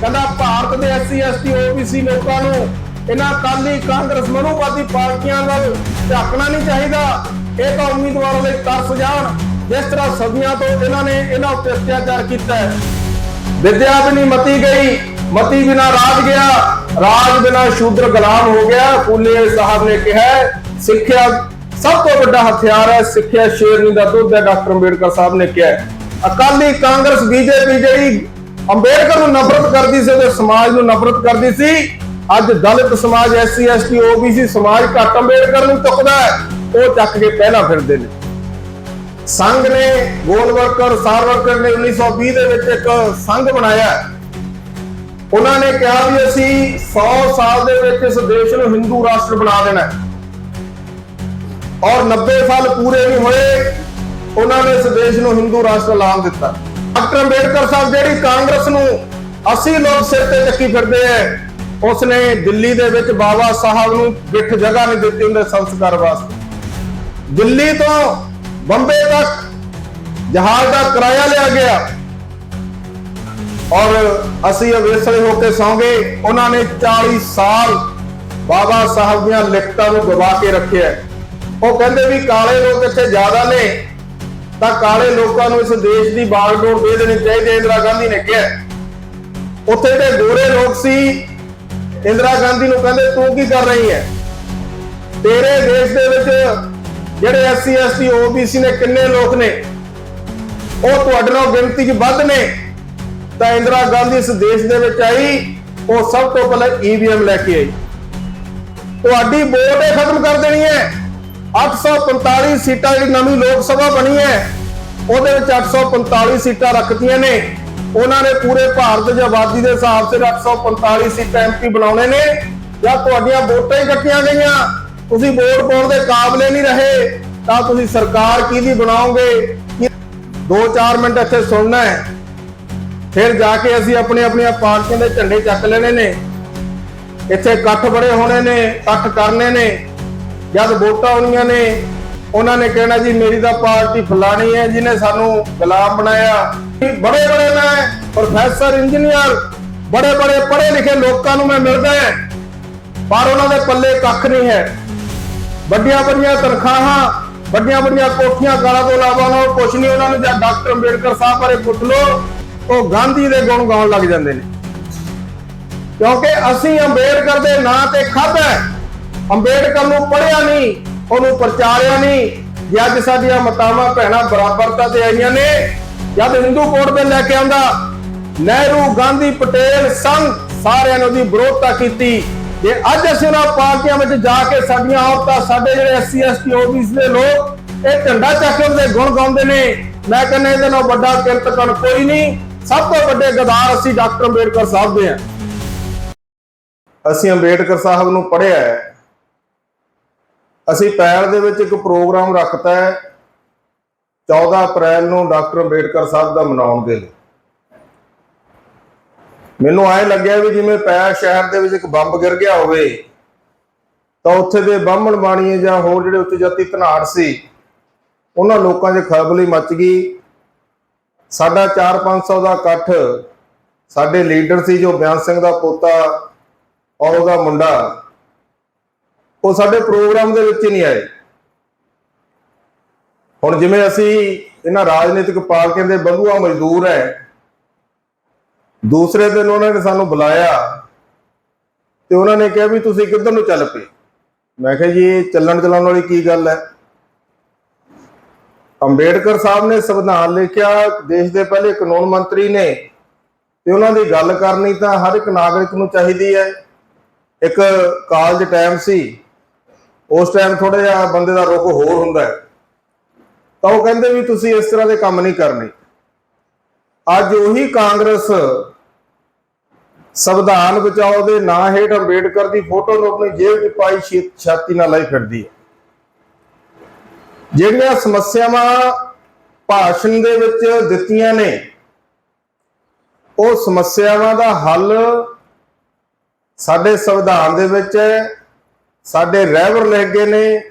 ਕਹਿੰਦਾ ਭਾਰਤ ਦੇ SC ST OBC ਲੋਕਾਂ ਨੂੰ ਇਹਨਾਂ ਕਾਲੀ ਕਾਂਗਰਸ ਮਨੂਵਾਦੀ ਪਾਰਟੀਆਂ ਵੱਲ ਝਾਕਣਾ ਨਹੀਂ ਚਾਹੀਦਾ। ਇਹ ਤਾਂ ਉਮੀਦਵਾਰਾਂ ਲਈ ਤਰਸ ਜਾਣ ਜਿਸ ਤਰ੍ਹਾਂ ਸਦੀਆਂ ਤੋਂ ਇਹਨਾਂ ਨੇ ਇਹਨਾਂ ਉੱਤੇ ਅਤਿਆਚਾਰ ਕੀਤਾ ਹੈ। ਵਿਦਿਆ ਵੀ ਨਹੀਂ ਮਤੀ ਗਈ। ਮਤੀ ਬਿਨਾ ਰਾਜ ਗਿਆ। ਰਾਜ ਬਿਨਾ ਸ਼ੂਦਰ ਗੁਲਾਮ ਹੋ ਗਿਆ। ਫੂਲੇ ਸਾਹਿਬ ਨੇ ਕਿਹਾ ਸਿੱਖਿਆ ਸਭ ਤੋਂ ਵੱਡਾ ਹਥਿਆਰ ਹੈ। ਸਿੱਖਿਆ ਸ਼ੇਰਨੀ ਦਾ ਦੁੱਧ ਹੈ, ਡਾਕਟਰ ਅੰਬੇਡਕਰ ਸਾਹਿਬ ਨੇ ਕਿਹਾ ਅਕਾਲੀ ਕਾਂਗਰਸ, ਬੀਜੇਪੀ ਜਿਹੜੀ ਅੰਬੇਡਕਰ ਨੂੰ ਨਫ਼ਰਤ ਕਰਦੀ ਸੀ ਉਹਦੇ ਸਮਾਜ ਨੂੰ ਨਫ਼ਰਤ ਕਰਦੀ ਸੀ। ਅੱਜ ਦਲਿਤ ਸਮਾਜ, ਐਸਸੀ, ਐਸਟੀ, ਓਬੀਸੀ ਸਮਾਜ ਘੱਟ ਅੰਬੇਡਕਰ ਨੂੰ ਚੁੱਕਦਾ ਹੈ। ਉਹ ਚੱਕ ਕੇ ਪਹਿਲਾਂ ਫਿਰਦੇ ਨੇ। ਸੰਘ ਨੇ ਗੋਲਵਰਕਰ ਸਾਰਵਰਕਰ ਨੇ 1920 ਦੇ ਵਿੱਚ ਇੱਕ ਸੰਘ ਬਣਾਇਆ ਉਹਨਾਂ ਨੇ ਕਿਹਾ ਵੀ ਅਸੀਂ 100 ਸਾਲ ਦੇ ਵਿੱਚ ਇਸ ਦੇਸ਼ ਨੂੰ ਹਿੰਦੂ ਰਾਸ਼ਟਰ ਬਣਾ ਦੇਣਾ ਔਰ 90 ਸਾਲ ਪੂਰੇ ਨਹੀਂ ਹੋਏ, ਉਹਨਾਂ ਨੇ ਇਸ ਦੇਸ਼ ਨੂੰ ਹਿੰਦੂ ਰਾਸ਼ਟਰ ਐਲਾਨ ਦਿੱਤਾ। ਡਾਕਟਰ ਅੰਬੇਡਕਰ ਸਾਹਿਬ ਜਿਹੜੀ ਕਾਂਗਰਸ ਨੂੰ 80 ਲੋਕ ਸਿਰ ਤੇ ਚੱਕੀ ਫਿਰਦੇ ਐ, ਉਸਨੇ ਦਿੱਲੀ ਦੇ ਵਿੱਚ ਬਾਬਾ ਸਾਹਿਬ ਨੂੰ ਗਿੱਠ ਜਗ੍ਹਾ ਨਹੀਂ ਦਿੱਤੀ ਉਹਦੇ ਸੰਸਕਾਰ ਵਾਸਤੇ। ਦਿੱਲੀ ਤੋਂ ਬੰਬੇ ਤੱਕ ਜਹਾਜ਼ ਦਾ ਕਿਰਾਇਆ ਲਿਆ ਗਿਆ। ਔਰ ਅਸੀਂ ਅਵੇਸਲੇ ਹੋ ਕੇ ਸੌਂਗੇ, ਉਹਨਾਂ ਨੇ 40 ਸਾਲ ਬਾਬਾ ਸਾਹਿਬ ਦੀਆਂ ਲਿਖਤਾਂ ਨੂੰ ਗਵਾ ਕੇ ਰੱਖਿਆ। ਉਹ ਕਹਿੰਦੇ ਵੀ ਕਾਲੇ ਲੋਕ ਇੱਥੇ ਜ਼ਿਆਦਾ ਨੇ ਤਾਂ ਕਾਲੇ ਲੋਕਾਂ ਨੂੰ ਇਸ ਦੇਸ਼ ਦੀ ਬਾਗਡੋਰ ਦੇ ਦੇਣੀ ਚਾਹੀਦੀ ਹੈ, ਇੰਦਰਾ ਗਾਂਧੀ ਨੇ ਕਿਹਾ। ਉੱਥੇ ਦੇ ਗੋਰੇ ਲੋਕ ਸੀ। ਇੰਦਰਾ ਗਾਂਧੀ ਨੂੰ ਕਹਿੰਦੇ ਤੂੰ ਕੀ ਕਰ ਰਹੀ ਹੈ? ਤੇਰੇ ਦੇਸ਼ ਦੇ ਵਿੱਚ ਜਿਹੜੇ ਐਸਸੀ ਐਸਟੀ ਓਬੀਸੀ ਨੇ ਕਿੰਨੇ ਲੋਕ ਨੇ ਉਹ ਤੁਹਾਡੇ ਨਾਲ ਗਿਣਤੀ 'ਚ ਵੱਧ ਨੇ। ਤਾਂ ਇੰਦਰਾ ਗਾਂਧੀ ਇਸ ਦੇਸ਼ ਦੇ ਵਿੱਚ ਆਈ ਉਹ ਸਭ ਤੋਂ ਪਹਿਲਾਂ ਈਵੀਐਮ ਲੈ ਕੇ ਆਈ। ਤੁਹਾਡੀ ਵੋਟ ਇਹ ਖਤਮ ਕਰ ਦੇਣੀ ਹੈ। 845 ਸੀਟਾਂ ਜਿਹੜੀ ਨਵੀਂ ਲੋਕ ਸਭਾ ਬਣੀ ਹੈ, ਉਹਦੇ ਵਿੱਚ 845 ਸੀਟਾਂ ਰੱਖਤੀਆਂ ਨੇ। ਉਹਨਾਂ ਨੇ ਪੂਰੇ ਭਾਰਤ ਦੀ ਆਬਾਦੀ ਦੇ ਹਿਸਾਬ ਤੇ 845 ਸੀਟਾਂ ਐਮਪੀ ਬਣਾਉਣੇ ਨੇ। ਜਾਂ ਤੁਹਾਡੀਆਂ ਵੋਟਾਂ ਹੀ ਕੱਟੀਆਂ ਗਈਆਂ। ਤੁਸੀਂ ਵੋਟ ਪਾਉਣ ਦੇ ਕਾਬਲੇ ਨਹੀਂ ਰਹੇ, ਤਾਂ ਤੁਸੀਂ ਸਰਕਾਰ ਕਿਹਦੀ ਬਣਾਓਗੇ? 2-4 ਮਿੰਟ ਇੱਥੇ ਸੁਣਨਾ ਹੈ। ਫਿਰ ਜਾ ਕੇ ਅਸੀਂ ਆਪਣੀ ਆਪਣੀਆਂ ਪਾਰਟੀਆਂ ਦੇ ਝੰਡੇ ਚੱਕ ਲੈਣੇ ਨੇ। ਇੱਥੇ ਇਕੱਠ ਬੜੇ ਹੋਣੇ ਨੇ, ਇਕੱਠ ਕਰਨੇ ਨੇ। ਜਦ ਵੋਟਾਂ ਆਉਣੀਆਂ ਨੇ, ਉਹਨਾਂ ਨੇ ਕਹਿਣਾ ਜੀ, ਮੇਰੀ ਤਾਂ ਪਾਰਟੀ ਫਲਾਣੀ ਹੈ, ਜਿਹਨੇ ਸਾਨੂੰ ਗੁਲਾਮ ਬਣਾਇਆ। ਬੜੇ ਬੜੇ ਮੈਂ ਪ੍ਰੋਫੈਸਰ, ਇੰਜੀਨੀਅਰ, ਬੜੇ ਬੜੇ ਪੜ੍ਹੇ ਲਿਖੇ ਲੋਕਾਂ ਨੂੰ ਮੈਂ ਮਿਲਦਾ ਹੈ, ਪਰ ਉਹਨਾਂ ਦੇ ਪੱਲੇ ਕੱਖ ਨਹੀਂ ਹੈ। ਵੱਡੀਆਂ ਵੱਡੀਆਂ ਤਨਖਾਹਾਂ, ਵੱਡੀਆਂ ਵੱਡੀਆਂ ਕੋਠੀਆਂ ਗਾਲਾਂ ਤੋਂ ਇਲਾਵਾ ਉਹਨਾਂ ਨੂੰ ਕੁਝ ਨਹੀਂ, ਉਹਨਾਂ ਨੂੰ ਜਾਂ ਡਾਕਟਰ ਅੰਬੇਡਕਰ ਸਾਹਿਬ ਬਾਰੇ ਪੁੱਛ ਲਓ, ਉਹ ਗਾਂਧੀ ਦੇ ਗੁਣ ਗਾਉਣ ਲੱਗ ਜਾਂਦੇ ਨੇ। ਕਿਉਂਕਿ ਅਸੀਂ ਅੰਬੇਡਕਰ ਦੇ ਨਾਂ ਤੇ ਖਾਧਾ ਅੰਬੇਡਕਰ ਨੂੰ ਪੜਿਆ ਨਹੀਂ, ਉਹਨੂੰ ਪ੍ਰਚਾਰਿਆ ਨਹੀਂ। ਜੇ ਅੱਜ ਸਾਡੀਆਂ ਮਤਾਵਾਂ, ਭੈਣਾਂ ਬਰਾਬਰਤਾ ਤੇ ਆਈਆਂ ਨੇ, ਜਦ ਹਿੰਦੂ ਕੋਡ ਬਿੱਲ ਲੈ ਕੇ ਆਂਦਾ ਨਹਿਰੂ, ਗਾਂਧੀ ਪਟੇਲ ਸੰਘ ਸਾਰਿਆਂ ਨੇ ਉਹਦੀ ਵਿਰੋਧਤਾ ਕੀਤੀ। ਜੇ ਅੱਜ ਅਸੀਂ ਉਹਨਾਂ ਪਾਰਟੀਆਂ ਵਿੱਚ ਜਾ ਕੇ ਸਾਡੀਆਂ ਔਰਤਾਂ ਸਾਡੇ ਜਿਹੜੇ ਐਸਸੀ ਐਸਟੀ ਓਬੀਸੀ ਦੇ ਲੋਕ, ਇਹ ਝੰਡਾ ਚੱਕ ਕੇ ਗੁਣ ਗਾਉਂਦੇ ਨੇ, ਮੈਂ ਕਹਿੰਦਾ ਇਹਦੇ ਨਾਲ ਵੱਡਾ ਕਿਰਤਕਣ ਕੋਈ ਨਹੀਂ। ਸਭ ਤੋਂ ਵੱਡੇ ਗਦਾਰ ਅਸੀਂ ਡਾਕਟਰ ਅੰਬੇਡਕਰ ਸਾਹਿਬ ਦੇ ਹਾਂ ਅਸੀਂ ਅੰਬੇਡਕਰ ਸਾਹਿਬ ਨੂੰ ਪੜਿਆ ਹੈ। ਅਸੀਂ ਪੈਲ ਦੇ ਵਿੱਚ ਇੱਕ ਪ੍ਰੋਗਰਾਮ ਰੱਖਤਾ ਹੈ। 14 ਅਪ੍ਰੈਲ ਨੂੰ ਡਾਕਟਰ ਅੰਬੇਡਕਰ ਸਾਹਿਬ ਦਾ ਮਨਾਉਣ ਦੇ ਲਈ। ਮੈਨੂੰ ਐ ਲੱਗਿਆ ਵੀ ਜਿਵੇਂ ਪੈਲ ਸ਼ਹਿਰ ਦੇ ਵਿੱਚ ਇੱਕ ਬੰਬ ਗਿਰ ਗਿਆ ਹੋਵੇ, ਤਾਂ ਉੱਥੇ ਦੇ ਬਾਹਮਣ ਬਾਣੀਏ ਜਾਂ ਹੋਰ ਜਿਹੜੇ ਉੱਚ ਜਾਤੀ ਧਨਾੜ ਸੀ, ਉਹਨਾਂ ਲੋਕਾਂ 'ਚ ਖਲਬਲੀ ਮਚ ਗਈ। ਸਾਡਾ 4-500 ਦਾ ਇਕੱਠ, ਸਾਡੇ ਲੀਡਰ ਸੀ ਜੋ ਬਿਆਨ ਸਿੰਘ ਦਾ ਪੋਤਾ ਔਰ ਉਹਦਾ ਮੁੰਡਾ ਉਹ ਸਾਡੇ ਪ੍ਰੋਗਰਾਮ ਦੇ ਵਿੱਚ ਹੀ ਨਹੀਂ ਆਏ। ਹੁਣ ਜਿਵੇਂ ਅਸੀਂ ਇਹਨਾਂ ਰਾਜਨੀਤਿਕ ਪਾਰਟੀਆਂ ਦੇ ਬੰਧੂਆ ਮਜ਼ਦੂਰ ਹੈ, ਦੂਸਰੇ ਦਿਨ ਉਹਨਾਂ ਨੇ ਸਾਨੂੰ ਬੁਲਾਇਆ ਤੇ ਉਹਨਾਂ ਨੇ ਕਿਹਾ ਵੀ ਤੁਸੀਂ ਕਿੱਧਰ ਨੂੰ ਚੱਲ ਪਏ? ਮੈਂ ਕਿਹਾ ਜੀ ਚੱਲਣ ਚਲਾਉਣ ਵਾਲੀ ਕੀ ਗੱਲ ਹੈ? ਅੰਬੇਡਕਰ ਸਾਹਿਬ ਨੇ ਸੰਵਿਧਾਨ ਲਿਖਿਆ, ਦੇਸ਼ ਦੇ ਪਹਿਲੇ ਕਾਨੂੰਨ ਮੰਤਰੀ ਨੇ ਤੇ ਉਹਨਾਂ ਦੀ ਗੱਲ ਕਰਨੀ ਤਾਂ ਹਰ ਇੱਕ ਨਾਗਰਿਕ ਨੂੰ ਚਾਹੀਦੀ ਹੈ। ਇੱਕ ਕਾਲਜ ਟਾਈਮ ਸੀ ਉਸ ਟਾਈਮ ਥੋੜਾ ਜਿਹਾ ਬੰਦੇ ਦਾ ਰੁਖ ਹੋਰ ਹੁੰਦਾ ਹੈ। ਤਾਂ ਉਹ ਕਹਿੰਦੇ ਵੀ ਤੁਸੀਂ ਇਸ ਤਰ੍ਹਾਂ ਦੇ ਕੰਮ ਨਹੀਂ ਕਰਨੇ। ਅੱਜ ਉਹੀ ਕਾਂਗਰਸ ਸੰਵਿਧਾਨ ਬਚਾਓ ਦੇ ਨਾਂ ਹੇਠ ਅੰਬੇਡਕਰ ਦੀ ਫੋਟੋ ਨੂੰ ਆਪਣੀ ਜੇਬ 'ਚ ਪਾਈ ਛੀ- ਛਾਤੀ ਨਾਲ ਲਾਈ ਫਿਰਦੀ ਹੈ। ਜਿਹੜੀਆਂ ਸਮੱਸਿਆਵਾਂ ਭਾਸ਼ਣ ਦੇ ਵਿੱਚ ਦਿੱਤੀਆਂ ਨੇ, ਉਹ ਸਮੱਸਿਆਵਾਂ ਦਾ ਹੱਲ ਸਾਡੇ ਸੰਵਿਧਾਨ ਦੇ ਵਿੱਚ ਹੈ। ਸਾਡੇ ਰਹਿਬਰ ਲਿਖ ਗਏ ਨੇ।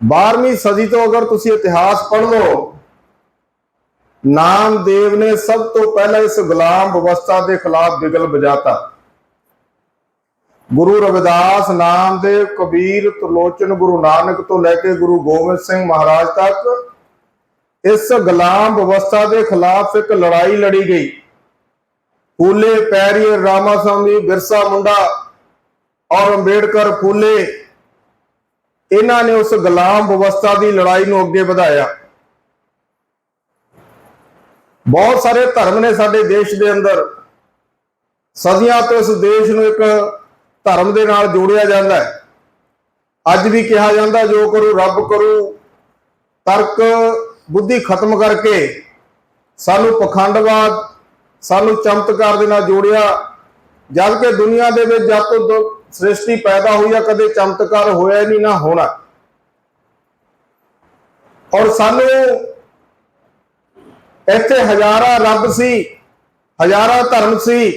12ਵੀਂ ਸਦੀ ਤੋਂ ਅਗਰ ਤੁਸੀਂ ਇਤਿਹਾਸ ਪੜ੍ਹ ਲਓ, ਨਾਮਦੇਵ ਨੇ ਸਭ ਤੋਂ ਪਹਿਲਾਂ ਇਸ ਗੁਲਾਮ ਵਿਵਸਥਾ ਦੇ ਖਿਲਾਫ ਬਿਗਲ ਵਜਾਤਾ। ਗੁਰੂ ਰਵਿਦਾਸ, ਨਾਮਦੇਵ, ਕਬੀਰ ਤੁਲੋਚਨ ਗੁਰੂ ਨਾਨਕ ਤੋਂ ਲੈ ਕੇ ਗੁਰੂ ਗੋਬਿੰਦ ਸਿੰਘ ਮਹਾਰਾਜ ਤੱਕ ਇਸ ਗੁਲਾਮ ਵਿਵਸਥਾ ਦੇ ਖਿਲਾਫ ਇੱਕ ਲੜਾਈ ਲੜੀ ਗਈ। ਫੂਲੇ ਪੈਰੀਏ ਰਾਮਾਸਵਾਮੀ ਬਿਰਸਾ ਮੁੰਡਾ ਔਰ ਅੰਬੇਡਕਰ ਫੂਲੇ, ਇਹਨਾਂ ਨੇ ਉਸ ਗੁਲਾਮ ਵਿਵਸਥਾ ਦੀ ਲੜਾਈ ਨੂੰ ਅੱਗੇ ਵਧਾਇਆ। ਬਹੁਤ ਸਾਰੇ ਧਰਮ ਨੇ ਸਾਡੇ ਦੇਸ਼ ਦੇ ਅੰਦਰ, ਸਦੀਆਂ ਤੋਂ ਇਸ ਦੇਸ਼ ਨੂੰ ਇੱਕ ਧਰਮ ਦੇ ਨਾਲ ਜੋੜਿਆ ਜਾਂਦਾ ਹੈ। ਅੱਜ ਵੀ ਕਿਹਾ ਜਾਂਦਾ, ਜੋ ਕਰੂ ਰੱਬ ਕਰੂ, ਤਰਕ ਬੁੱਧੀ ਖਤਮ ਕਰਕੇ ਸਾਨੂੰ ਪਖੰਡਵਾਦ, ਸਾਨੂੰ ਚਮਤਕਾਰ ਦੇ ਨਾਲ ਜੋੜਿਆ ਜਦ ਕਿ ਦੁਨੀਆ ਦੇ ਵਿੱਚ ਜਦ ਤੋਂ ਸ੍ਰਿਸ਼ਟੀ ਪੈਦਾ ਹੋਈ ਆ, ਕਦੇ ਚਮਤਕਾਰ ਹੋਇਆ ਨਹੀਂ ਨਾ ਹੋਣਾ। ਔਰ ਸਾਨੂੰ ਇੱਥੇ ਹਜ਼ਾਰਾਂ ਰੱਬ ਸੀ, ਹਜ਼ਾਰਾਂ ਧਰਮ ਸੀ,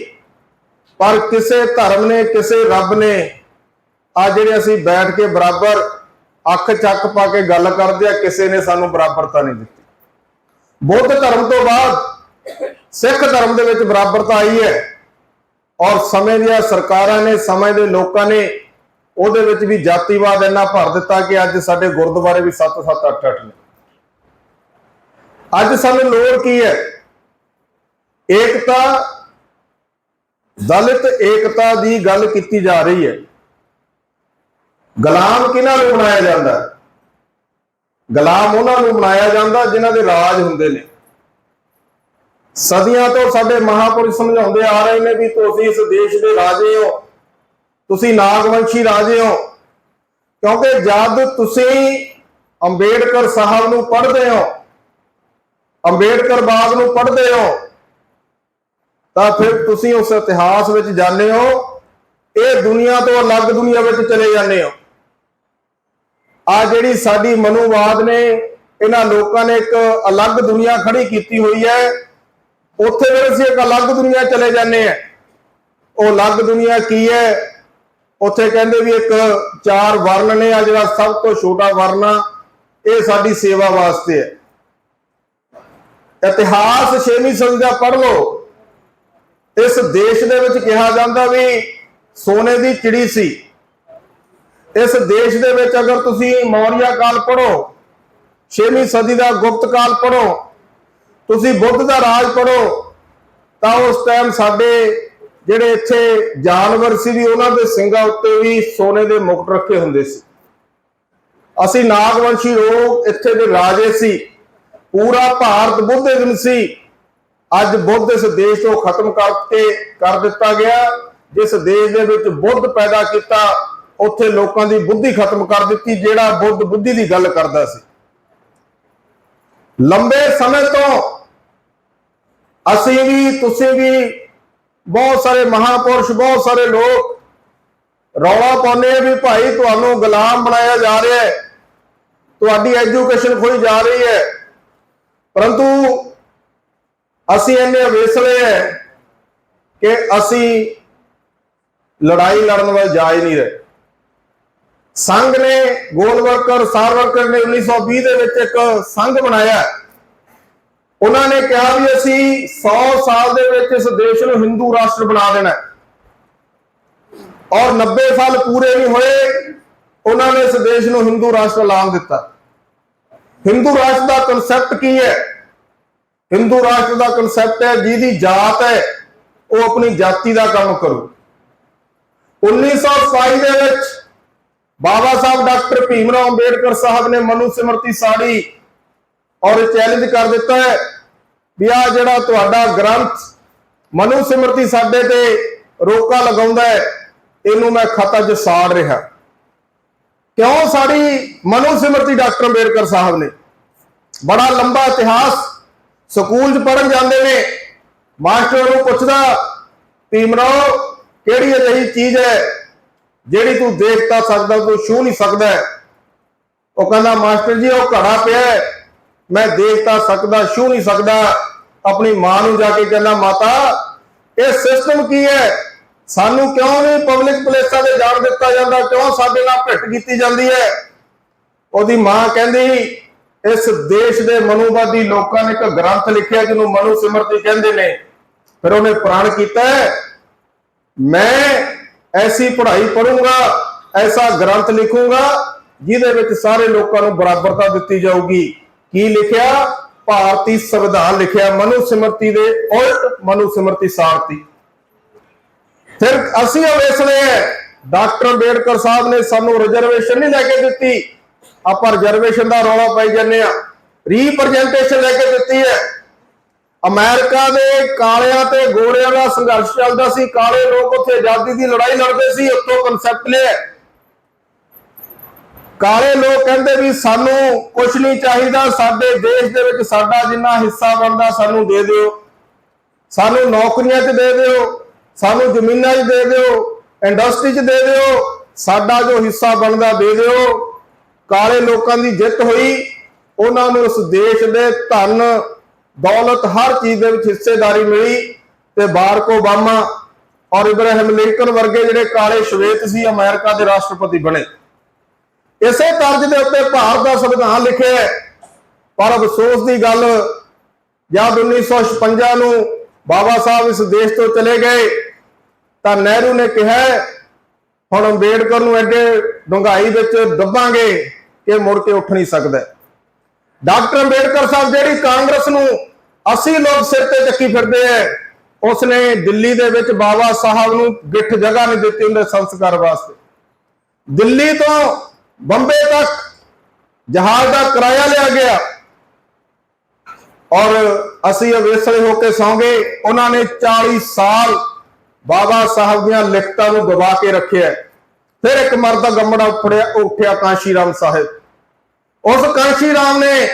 ਪਰ ਕਿਸੇ ਧਰਮ ਨੇ, ਕਿਸੇ ਰੱਬ ਨੇ ਆ ਜਿਹੜੇ ਅਸੀਂ ਬੈਠ ਕੇ ਬਰਾਬਰ ਅੱਖ ਚੱਕ ਪਾ ਕੇ ਗੱਲ ਕਰਦੇ ਆ, ਕਿਸੇ ਨੇ ਸਾਨੂੰ ਬਰਾਬਰਤਾ ਨਹੀਂ ਦਿੱਤੀ। ਬੁੱਧ ਧਰਮ ਤੋਂ ਬਾਅਦ ਸਿੱਖ ਧਰਮ ਦੇ ਵਿੱਚ ਬਰਾਬਰਤਾ ਆਈ ਹੈ। ਔਰ ਸਮੇਂ ਦੀਆਂ ਸਰਕਾਰਾਂ ਨੇ, ਸਮੇਂ ਦੇ ਲੋਕਾਂ ਨੇ ਉਹਦੇ ਵਿੱਚ ਵੀ ਜਾਤੀਵਾਦ ਇੰਨਾ ਭਰ ਦਿੱਤਾ ਕਿ ਅੱਜ ਸਾਡੇ ਗੁਰਦੁਆਰੇ ਵੀ 7 7 8 8 ਨੇ। ਅੱਜ ਸਾਨੂੰ ਲੋੜ ਕੀ ਹੈ? ਏਕਤਾ, ਦਲਿਤ ਏਕਤਾ ਦੀ ਗੱਲ ਕੀਤੀ ਜਾ ਰਹੀ ਹੈ। ਗੁਲਾਮ ਕਿਹਨਾਂ ਨੂੰ ਬਣਾਇਆ ਜਾਂਦਾ? ਗੁਲਾਮ ਉਹਨਾਂ ਨੂੰ ਬਣਾਇਆ ਜਾਂਦਾ ਜਿਨ੍ਹਾਂ ਦੇ ਰਾਜ ਹੁੰਦੇ ਨੇ। ਸਦੀਆਂ ਤੋਂ ਸਾਡੇ ਮਹਾਪੁਰਸ਼ ਸਮਝਾਉਂਦੇ ਆ ਰਹੇ ਨੇ ਵੀ ਤੁਸੀਂ ਇਸ ਦੇਸ਼ ਦੇ ਰਾਜੇ ਹੋ। ਤੁਸੀਂ ਨਾਗਵੰਸ਼ੀ ਰਾਜੇ ਹੋ। ਕਿਉਂਕਿ ਜਦ ਤੁਸੀਂ ਅੰਬੇਡਕਰ ਸਾਹਿਬ ਨੂੰ ਪੜ੍ਹਦੇ ਹੋ, ਅੰਬੇਡਕਰ ਬਾਗ ਨੂੰ ਪੜ੍ਹਦੇ ਹੋ, ਤਾਂ ਫਿਰ ਤੁਸੀਂ ਉਸ ਇਤਿਹਾਸ ਵਿੱਚ ਜਾਂਦੇ ਹੋ, ਇਹ ਦੁਨੀਆ ਤੋਂ ਅਲੱਗ ਦੁਨੀਆ ਵਿੱਚ ਚਲੇ ਜਾਂਦੇ ਹੋ। ਆ ਜਿਹੜੀ ਸਾਡੀ ਮਨੋਵਾਦ ਨੇ, ਇਹਨਾਂ ਲੋਕਾਂ ਨੇ ਇੱਕ ਅਲੱਗ ਦੁਨੀਆ ਖੜੀ ਕੀਤੀ ਹੋਈ ਹੈ। ਉੱਥੇ ਫਿਰ ਅਸੀਂ ਇੱਕ ਅਲੱਗ ਦੁਨੀਆ ਚਲੇ ਜਾਂਦੇ ਆ ਉਹ ਅਲੱਗ ਦੁਨੀਆ ਕੀ ਹੈ? ਉੱਥੇ ਕਹਿੰਦੇ ਵੀ ਇੱਕ ਚਾਰ ਵਰਨ ਨੇ ਆ ਜਿਹੜਾ ਸਭ ਤੋਂ ਛੋਟਾ ਵਰਨ ਆ, ਇਹ ਸਾਡੀ ਸੇਵਾ ਵਾਸਤੇ ਹੈ। ਇਤਿਹਾਸ 6ਵੀਂ ਸਦੀ ਦਾ ਪੜ੍ਹ ਲਓ। ਇਸ ਦੇਸ਼ ਦੇ ਵਿੱਚ ਕਿਹਾ ਜਾਂਦਾ ਵੀ ਸੋਨੇ ਦੀ ਚਿੜੀ ਸੀ। ਇਸ ਦੇਸ਼ ਦੇ ਵਿੱਚ ਅਗਰ ਤੁਸੀਂ ਮੌਰੀਆ ਕਾਲ ਪੜੋ 6ਵੀਂ ਸਦੀ ਦਾ ਗੁਪਤ ਕਾਲ ਪੜੋ ਤੁਸੀਂ ਬੁੱਧ ਦਾ ਰਾਜ ਪੜੋ ਤਾਂ ਉਸ ਟਾਈਮ ਸਾਡੇ ਜਿਹੜੇ ਇੱਥੇ ਜਾਨਵਰ ਸੀ ਵੀ ਉਹਨਾਂ ਦੇ ਸਿੰਘਾਂ ਉੱਤੇ ਵੀ ਸੋਨੇ ਦੇ ਮੁਕਟ ਰੱਖੇ ਹੁੰਦੇ ਸੀ। ਅਸੀਂ ਨਾਗਵੰਸ਼ੀ ਲੋਕ ਇੱਥੇ ਦੇ ਰਾਜੇ ਸੀ। ਪੂਰਾ ਭਾਰਤ ਬੁੱਧਿਜ਼ਮ ਸੀ। ਅੱਜ ਬੁੱਧ ਇਸ ਦੇਸ਼ ਤੋਂ ਖਤਮ ਕਰਕੇ ਕਰ ਦਿੱਤਾ ਗਿਆ। ਜਿਸ ਦੇਸ਼ ਦੇ ਵਿੱਚ ਬੁੱਧ ਪੈਦਾ ਕੀਤਾ, ਉੱਥੇ ਲੋਕਾਂ ਦੀ ਬੁੱਧੀ ਖਤਮ ਕਰ ਦਿੱਤੀ, ਜਿਹੜਾ ਬੁੱਧ ਬੁੱਧੀ ਦੀ ਗੱਲ ਕਰਦਾ ਸੀ। ਲੰਬੇ ਸਮੇਂ ਤੋਂ ਅਸੀਂ ਵੀ, ਤੁਸੀਂ ਵੀ ਬਹੁਤ ਸਾਰੇ ਮਹਾਪੁਰਸ਼, ਬਹੁਤ ਸਾਰੇ ਲੋਕ ਰੌਲਾ ਪਾਉਂਦੇ ਆ ਵੀ ਭਾਈ ਤੁਹਾਨੂੰ ਗੁਲਾਮ ਬਣਾਇਆ ਜਾ ਰਿਹਾ ਹੈ। ਤੁਹਾਡੀ ਐਜੂਕੇਸ਼ਨ ਖੋਈ ਜਾ ਰਹੀ ਹੈ। ਪਰੰਤੂ ਅਸੀਂ ਇੰਨੇ ਵੇਸਲੇ ਹੈ ਕਿ ਅਸੀਂ ਲੜਾਈ ਲੜਨ ਵੱਲ ਜਾ ਹੀ ਨਹੀਂ ਰਹੇ। ਸੰਘ ਨੇ ਗੋਲ ਵਰਕਰ ਸਾਰ ਵਰਕਰ ਨੇ 1920 ਦੇ ਵਿੱਚ ਇੱਕ ਸੰਘ ਬਣਾਇਆ। ਉਹਨਾਂ ਨੇ ਕਿਹਾ ਵੀ ਅਸੀਂ 100 ਸਾਲ ਦੇ ਵਿੱਚ ਇਸ ਦੇਸ਼ ਨੂੰ ਹਿੰਦੂ ਰਾਸ਼ਟਰ ਬਣਾ ਦੇਣਾ ਔਰ 90 ਸਾਲ ਪੂਰੇ ਨਹੀਂ ਹੋਏ, ਉਹਨਾਂ ਨੇ ਇਸ ਦੇਸ਼ ਨੂੰ ਹਿੰਦੂ ਰਾਸ਼ਟਰ ਐਲਾਨ ਦਿੱਤਾ। ਹਿੰਦੂ ਰਾਸ਼ਟਰ ਦਾ ਕਨਸੈਪਟ ਕੀ ਹੈ? ਹਿੰਦੂ ਰਾਸ਼ਟਰ ਦਾ ਕਨਸੈਪਟ ਹੈ, ਜਿਹਦੀ ਜਾਤ ਹੈ, ਉਹ ਆਪਣੀ ਜਾਤੀ ਦਾ ਕੰਮ ਕਰੂ। 1927 ਦੇ ਵਿੱਚ ਬਾਬਾ ਸਾਹਿਬ ਡਾਕਟਰ ਭੀਮ ਰਾਓ ਅੰਬੇਡਕਰ ਸਾਹਿਬ ਨੇ ਮਨੂ ਸਿਮਰਤੀ ਸਾੜੀ ਔਰ ਇਹ ਚੈਲੰਜ ਕਰ ਦਿੱਤਾ ਹੈ ਵੀ ਆ ਜਿਹੜਾ ਤੁਹਾਡਾ ਗ੍ਰੰਥ ਮਨੂ ਸਿਮਰਤੀ ਸਾਡੇ ਤੇ ਰੋਕਾ ਲਗਾਉਂਦਾ ਹੈ ਇਹਨੂੰ ਮੈਂ ਖਤਾ 'ਚ ਸਾੜ ਰਿਹਾ। ਕਿਉਂ ਸਾਡੀ ਮਨੂ ਸਿਮਰਤੀ ਡਾਕਟਰ ਅੰਬੇਡਕਰ ਸਾਹਿਬ ਨੇ? ਬੜਾ ਲੰਬਾ ਇਤਿਹਾਸ ਸਕੂਲ 'ਚ ਪੜਨ ਜਾਂਦੇ ਨੇ। ਮਾਸਟਰ ਨੂੰ ਪੁੱਛਦਾ ਭੀਮਰਾਓ ਕਿਹੜੀ ਅਜਿਹੀ ਚੀਜ਼ ਹੈ ਜਿਹੜੀ ਤੂੰ ਦੇਖ ਤਾਂ ਸਕਦਾ ਤੂੰ ਛੂ ਨਹੀਂ ਸਕਦਾ? ਉਹ ਕਹਿੰਦਾ ਮਾਸਟਰ ਜੀ ਉਹ ਘੜਾ ਪਿਆ ਹੈ, ਮੈਂ ਦੇਖ ਤਾਂ ਸਕਦਾ ਛੂ ਨਹੀਂ ਸਕਦਾ। ਆਪਣੀ ਮਾਂ ਨੂੰ ਜਾ ਕੇ ਕਹਿੰਦਾ, ਮਾਤਾ, ਇਹ ਸਿਸਟਮ ਕੀ ਹੈ? ਸਾਨੂੰ ਕਿਉਂ ਨਹੀਂ ਪਬਲਿਕ ਪਲੇਸਾਂ ਤੇ ਜਾਣ ਦਿੱਤਾ ਜਾਂਦਾ? ਕਿਉਂ ਸਾਡੇ ਨਾਲ ਭਿੱਟ ਕੀਤੀ ਜਾਂਦੀ ਹੈ? ਉਹਦੀ ਮਾਂ ਕਹਿੰਦੀ, ਇਸ ਦੇਸ਼ ਦੇ ਮਨੂਵਾਦੀ ਲੋਕਾਂ ਨੇ ਇੱਕ ਗ੍ਰੰਥ ਲਿਖਿਆ ਜਿਹਨੂੰ ਮਨੂ ਸਿਮਰਤੀ ਕਹਿੰਦੇ ਨੇ। ਫਿਰ ਉਹਨੇ ਪ੍ਰਣ ਕੀਤਾ, ਮੈਂ ਐਸੀ ਪੜ੍ਹਾਈ ਪੜੂੰਗਾ ਐਸਾ ਗ੍ਰੰਥ ਲਿਖੂੰਗਾ, ਜਿਹਦੇ ਵਿੱਚ ਸਾਰੇ ਲੋਕਾਂ ਨੂੰ ਬਰਾਬਰਤਾ ਦਿੱਤੀ ਜਾਊਗੀ। ਕੀ ਲਿਖਿਆ? ਭਾਰਤੀ ਸੰਵਿਧਾਨ ਲਿਖਿਆ ਮਨੂ ਸਿਮਰਤੀ ਦੇ ਉਲਟ ਮਨੂ ਸਿਮਰਤੀ ਸਾਰਤੀ ਫਿਰ ਅਸੀਂ ਅਵੇਸਲੇ ਹੈ ਡਾਕਟਰ ਅੰਬੇਡਕਰ ਸਾਹਿਬ ਨੇ ਸਾਨੂੰ ਰਿਜ਼ਰਵੇਸ਼ਨ ਨਹੀਂ ਲੈ ਕੇ ਦਿੱਤੀ। ਆਪਾਂ ਰਿਜ਼ਰਵੇਸ਼ਨ ਦਾ ਰੌਲਾ ਪਾਈ ਜਾਂਦੇ ਆ ਰੀਪ੍ਰੈਜ਼ੈਂਟੇਸ਼ਨ ਲੈ ਕੇ ਦਿੱਤੀ ਹੈ। ਅਮਰੀਕਾ ਦੇ ਕਾਲਿਆਂ ਤੇ ਗੋਰਿਆਂ ਦਾ ਸੰਘਰਸ਼ ਚੱਲਦਾ ਸੀ। ਕਾਲੇ ਲੋਕ ਉੱਥੇ ਆਜ਼ਾਦੀ ਦੀ ਲੜਾਈ ਲੜਦੇ ਸੀ। ਉੱਥੋਂ ਕਨਸੈਪਟ ਲਿਆ। ਕਾਲੇ ਲੋਕ ਕਹਿੰਦੇ ਵੀ ਸਾਨੂੰ ਕੁਝ ਨਹੀਂ ਚਾਹੀਦਾ, ਸਾਡੇ ਦੇਸ਼ ਦੇ ਵਿੱਚ ਸਾਡਾ ਜਿੰਨਾ ਹਿੱਸਾ ਬਣਦਾ ਸਾਨੂੰ ਦੇ ਦਿਓ। ਸਾਨੂੰ ਨੌਕਰੀਆਂ 'ਚ ਦੇ ਦਿਓ, ਸਾਨੂੰ ਜ਼ਮੀਨਾਂ 'ਚ ਦੇ ਦਿਓ, ਇੰਡਸਟਰੀ 'ਚ ਦੇ ਦਿਓ, ਸਾਡਾ ਜੋ ਹਿੱਸਾ ਬਣਦਾ ਦੇ ਦਿਓ। ਕਾਲੇ ਲੋਕਾਂ ਦੀ ਜਿੱਤ ਹੋਈ, ਉਹਨਾਂ ਨੂੰ ਉਸ ਦੇਸ਼ ਦੇ ਧਨ, ਦੌਲਤ ਹਰ ਚੀਜ਼ ਦੇ ਵਿੱਚ ਹਿੱਸੇਦਾਰੀ ਮਿਲੀ ਤੇ ਬਾਰਕ ਓਬਾਮਾ ਔਰ ਇਬਰਾਹਿਮ ਲਿੰਕਨ ਵਰਗੇ ਜਿਹੜੇ ਕਾਲੇ ਸ਼ਵੇਤ ਸੀ, ਅਮਰੀਕਾ ਦੇ ਰਾਸ਼ਟਰਪਤੀ ਬਣੇ। ਇਸੇ ਤਰਜ਼ ਦੇ ਉੱਤੇ ਭਾਰਤ ਦਾ ਸੰਵਿਧਾਨ ਲਿਖਿਆ ਹੈ। ਪਰ ਅਫਸੋਸ ਦੀ ਗੱਲ, ਜਦ 1956 ਨੂੰ ਬਾਬਾ ਸਾਹਿਬ ਇਸ ਦੇਸ਼ ਤੋਂ ਚਲੇ ਗਏ, ਤਾਂ ਨਹਿਰੂ ਨੇ ਕਿਹਾ, ਹੁਣ ਅੰਬੇਡਕਰ ਨੂੰ ਐਡੇ ਡੁੰਗਾਈ ਵਿੱਚ ਦੱਬਾਂਗੇ ਕਿ ਮੁੜ ਕੇ ਉੱਠ ਨਹੀਂ ਸਕਦਾ ਡਾਕਟਰ ਅੰਬੇਡਕਰ ਸਾਹਿਬ ਜਿਹੜੀ ਕਾਂਗਰਸ ਨੂੰ 80 ਲੋਕ ਸਿਰ ਤੇ ਚੱਕੀ ਫਿਰਦੇ ਐ ਉਸਨੇ ਦਿੱਲੀ ਦੇ ਵਿੱਚ ਬਾਬਾ ਸਾਹਿਬ ਨੂੰ ਗਿੱਠ ਜਗ੍ਹਾ ਨਹੀਂ ਦਿੱਤੀ ਉਹਦੇ ਸੰਸਕਾਰ ਵਾਸਤੇ। ਦਿੱਲੀ ਤੋਂ ਬੰਬੇ ਤੱਕ ਜਹਾਜ਼ ਦਾ ਕਿਰਾਇਆ ਲਿਆ ਗਿਆ। ਔਰ ਅਸੀਂ ਅਵੇਸਲੇ ਹੋ ਕੇ ਸੌਂਗੇ। ਉਹਨਾਂ ਨੇ 40 ਸਾਲ ਬਾਬਾ ਸਾਹਿਬ ਦੀਆਂ ਲਿਖਤਾਂ ਨੂੰ ਦਬਾ ਕੇ ਰੱਖਿਆ। ਫਿਰ ਇੱਕ ਮਰਦਾ ਗੰਮੜਾ ਉੱਠਿਆ ਉੱਠਿਆ ਕਾਂਸ਼ੀ ਰਾਮ ਸਾਹਿਬ। ਉਸ ਕਾਂਸ਼ੀ ਰਾਮ ਨੇ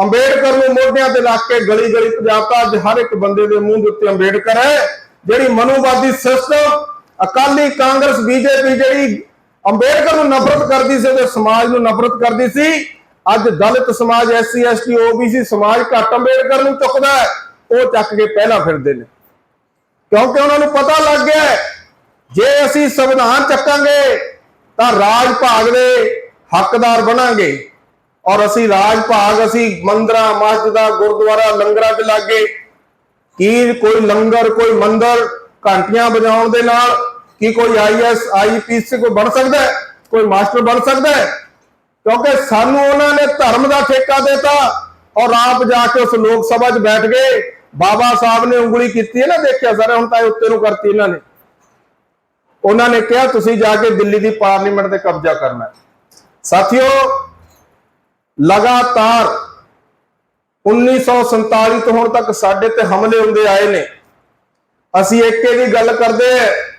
ਅੰਬੇਡਕਰ ਨੂੰ ਮੋਢਿਆਂ ਤੇ ਲਾ ਕੇ ਗਲੀ ਗਲੀ ਭਜਾਤਾ। ਅੱਜ ਹਰ ਇੱਕ ਬੰਦੇ ਦੇ ਮੂੰਹ ਦੇ ਉੱਤੇ ਅੰਬੇਡਕਰ ਹੈ, ਜਿਹੜੀ ਮਨੂਵਾਦੀ ਸਿਸਟਮ ਅਕਾਲੀ ਕਾਂਗਰਸ, ਬੀਜੇਪੀ ਜਿਹੜੀ ਅੰਬੇਡਕਰ ਨੂੰ ਨਫ਼ਰਤ ਕਰਦੀ ਸੀ ਤੇ ਸਮਾਜ ਨੂੰ ਨਫ਼ਰਤ ਕਰਦੀ ਸੀ। ਅੱਜ ਦਲਿਤ ਸਮਾਜ ਐਸਸੀ ਐਸਟੀ ਓਬੀਸੀ ਸਮਾਜ ਘੱਟ ਅੰਬੇਡਕਰ ਨੂੰ ਚੁੱਕਦਾ ਉਹ ਚੱਕ ਕੇ ਪਹਿਲਾਂ ਫਿਰਦੇ ਨੇ। ਕਿਉਂਕਿ ਉਹਨਾਂ ਨੂੰ ਪਤਾ ਲੱਗ ਗਿਆ ਜੇ ਅਸੀਂ ਸੰਵਿਧਾਨ ਚੱਕਾਂਗੇ, ਤਾਂ ਰਾਜ ਭਾਗ ਦੇ ਹੱਕਦਾਰ ਬਣਾਂਗੇ। ਔਰ ਅਸੀਂ ਰਾਜ ਭਾਗ ਅਸੀਂ ਮੰਦਰਾਂ, ਮਸਜਿਦਾਂ, ਗੁਰਦੁਆਰਾ, ਲੰਗਰਾਂ ਤੇ ਲੱਗੇ, ਕੀ ਕੋਈ ਲੰਗਰ, ਕੋਈ ਮੰਦਰ ਘੰਟੀਆਂ ਵਜਾਉਣ ਦੇ ਨਾਲ ਕੀ ਕੋਈ ਆਈਐਸ ਆਈਪੀਸੀ ਕੋਈ ਬਣ ਸਕਦਾ ਹੈ? ਕੋਈ ਮਾਸਟਰ ਬਣ ਸਕਦਾ ਹੈ? ਕਿਉਂਕਿ ਸਾਨੂੰ ਉਹਨਾਂ ਨੇ ਧਰਮ ਦਾ ਠੇਕਾ ਦਿੱਤਾ ਔਰ ਆਪ ਜਾ ਕੇ ਉਸ ਲੋਕ ਸਭਾ 'ਚ ਬੈਠ ਗਏ। ਬਾਬਾ ਸਾਹਿਬ ਨੇ ਉਂਗਲੀ ਕੀਤੀ ਹੈ ਨਾ, ਦੇਖਿਆ ਸਾਰੇ ਹੁਣ ਤਾਂ ਉੱਤੇ ਨੂੰ ਕਰਤੀ ਇਹਨਾਂ ਨੇ। ਉਹਨਾਂ ਨੇ ਕਿਹਾ, ਤੁਸੀਂ ਜਾ ਕੇ ਦਿੱਲੀ ਦੀ ਪਾਰਲੀਮੈਂਟ ਤੇ ਕਬਜ਼ਾ ਕਰਨਾ ਸਾਥੀਓ, ਲਗਾਤਾਰ 1947 ਤੋਂ ਹੁਣ ਤੱਕ ਸਾਡੇ ਤੇ ਹਮਲੇ ਹੁੰਦੇ ਆਏ ਨੇ। ਅਸੀਂ ਏਕੇ ਦੀ ਗੱਲ ਕਰਦੇ ਹਾਂ।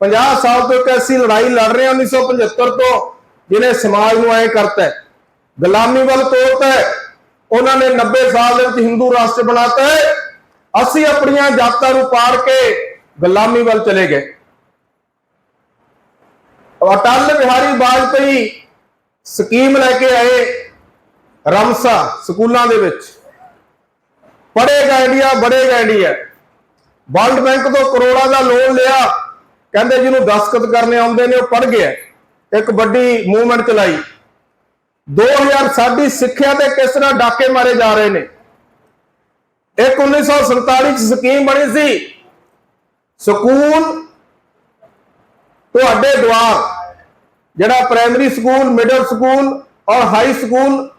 50 ਸਾਲ ਤੋਂ ਇੱਕ ਐਸੀ ਲੜਾਈ ਲੜ ਰਹੇ ਹਾਂ 1975 ਤੋਂ, ਜਿਹਨੇ ਸਮਾਜ ਨੂੰ ਐ ਕਰਤਾ ਗੁਲਾਮੀ ਵੱਲ ਤੋਰਤਾ ਹੈ। ਉਹਨਾਂ ਨੇ 90 ਸਾਲ ਦੇ ਵਿੱਚ ਹਿੰਦੂ ਰਾਸ਼ਟਰ ਬਣਾਤਾ ਹੈ। ਅਸੀਂ ਆਪਣੀਆਂ ਜਾਤਾਂ ਨੂੰ ਪਾੜ ਕੇ ਗੁਲਾਮੀ ਵੱਲ ਚਲੇ ਗਏ। ਅਟਲ ਬਿਹਾਰੀ ਵਾਜਪੇਈ ਸਕੀਮ ਲੈ ਕੇ ਆਏ ਰਮਸਾ ਸਕੂਲਾਂ ਦੇ ਵਿੱਚ। ਪੜੇਗਾ ਇੰਡੀਆ ਬੜੇਗਾ ਇੰਡੀਆ। ਵਰਲਡ ਬੈਂਕ ਤੋਂ ਕਰੋੜਾਂ ਦਾ ਲੋਨ ਲਿਆ। ਕਹਿੰਦੇ ਜਿਹਨੂੰ ਦਸਖਤ ਕਰਨੇ ਆਉਂਦੇ ਨੇ, ਉਹ ਪੜ ਗਿਆ। ਇੱਕ ਵੱਡੀ ਮੂਵਮੈਂਟ ਚਲਾਈ। 2000 ਸਾਡੀ ਸਿੱਖਿਆ ਤੇ ਕਿਸ ਤਰ੍ਹਾਂ ਡਾਕੇ ਮਾਰੇ ਜਾ ਰਹੇ ਨੇ? ਇੱਕ 1947 ਚ ਸਕੀਮ ਬਣੀ ਸੀ। ਸਕੂਲ ਤੁਹਾਡੇ ਦੁਆਰ ਜਿਹੜਾ ਪ੍ਰਾਇਮਰੀ ਸਕੂਲ ਮਿਡਲ ਸਕੂਲ ਔਰ ਹਾਈ ਸਕੂਲ,